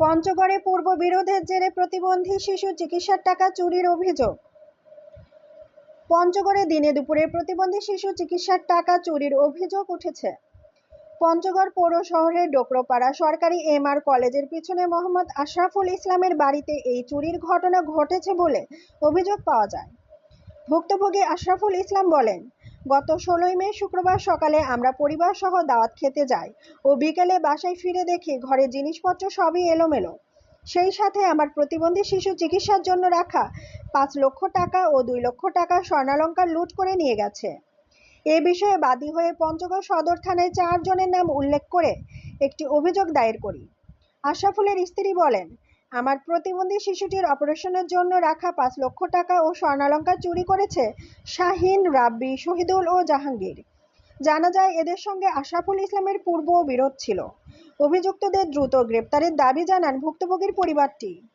পঞ্চগড়ে পূর্ব বিরোধের জেরে প্রতিবন্ধী শিশু চিকিৎসার টাকা চুরির অভিযোগ। পঞ্চগড়ে দিনে দুপুরে প্রতিবন্ধী শিশু চিকিৎসার টাকা চুরির অভিযোগ উঠেছে। পঞ্চগড় পৌর শহরের ডোকরোপাড়া সরকারি এমআর কলেজের পিছনে মোহাম্মদ আশরাফুল ইসলামের বাড়িতে এই চুরির ঘটনা ঘটেছে বলে অভিযোগ পাওয়া যায়। ভুক্তভোগী আশরাফুল ইসলাম বলেন গত ষোলোই মে শুক্রবার সকালে আমরা পরিবার সহ দাওয়াত খেতে যাই ও বিকেলে বাসায় ফিরে দেখি ঘরে জিনিসপত্র সবই এলোমেলো। সেই সাথে আমার প্রতিবন্ধী শিশু চিকিৎসার জন্য রাখা পাঁচ লক্ষ টাকা ও দুই লক্ষ টাকা স্বর্ণালঙ্কার লুট করে নিয়ে গেছে। এ বিষয়ে বাদী হয়ে পঞ্চগড় সদর থানায় চারজনের নাম উল্লেখ করে একটি অভিযোগ দায়ের করি। আশরাফুলের স্ত্রী বলেন আমার প্রতিবন্ধী শিশুটির অপারেশনের জন্য রাখা পাঁচ লক্ষ টাকা ও স্বর্ণালঙ্কার চুরি করেছে শাহিন, রাব্বি, শহীদুল ও জাহাঙ্গীর। জানা যায়, এদের সঙ্গে আশরাফুল ইসলামের পূর্ব বিরোধ ছিল। অভিযুক্তদের দ্রুত গ্রেপ্তারের দাবি জানান ভুক্তভোগীর পরিবারটি।